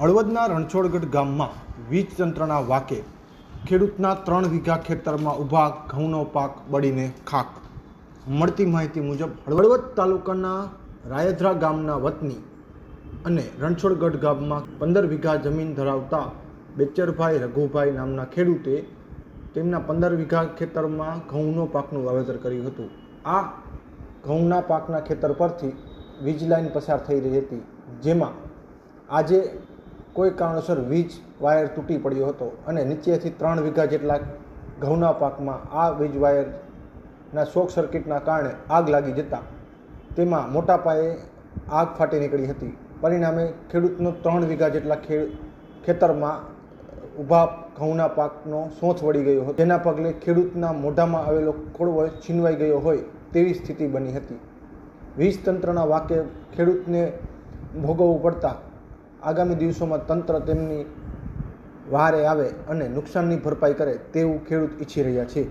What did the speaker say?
હળવદના રણછોડગઢ ગામમાં વીજ તંત્રના વાકે ખેડૂતના ત્રણ વીઘા ખેતરમાં ઊભા ઘઉંનો પાક બળીને ખાક. મળતી માહિતી મુજબ હળવદ તાલુકાના રાયધ્રા ગામના વતની અને રણછોડગઢ ગામમાં પંદર વીઘા જમીન ધરાવતા બેચરભાઈ રઘુભાઈ નામના ખેડૂતે તેમના પંદર વીઘા ખેતરમાં ઘઉંનો પાકનું વાવેતર કર્યું હતું. આ ઘઉંના પાકના ખેતર પરથી વીજ લાઈન પસાર થઈ રહી હતી, જેમાં આજે કોઈ કારણોસર વીજ વાયર તૂટી પડ્યો હતો અને નીચેથી ત્રણ વીઘા જેટલા ઘઉંના પાકમાં આ વીજ વાયરના શોર્ટ સર્કિટના કારણે આગ લાગી જતા તેમાં મોટા પાયે આગ ફાટી નીકળી હતી. પરિણામે ખેડૂતનો ત્રણ વીઘા જેટલા ખેડ ખેતરમાં ઊભા ઘઉંના પાકનો સોંથ વળી ગયો હતો. જેના પગલે ખેડૂતના મોઢામાં આવેલો કોળવો છીનવાઈ ગયો હોય તેવી સ્થિતિ બની હતી. વીજ તંત્રના વાકે ખેડૂતને ભોગવવું પડતા આગામી દિવસોમાં તંત્ર તેમની વહારે આવે અને નુકસાનની ભરપાઈ કરે તેવું ખેડૂત ઈચ્છી રહ્યા છે.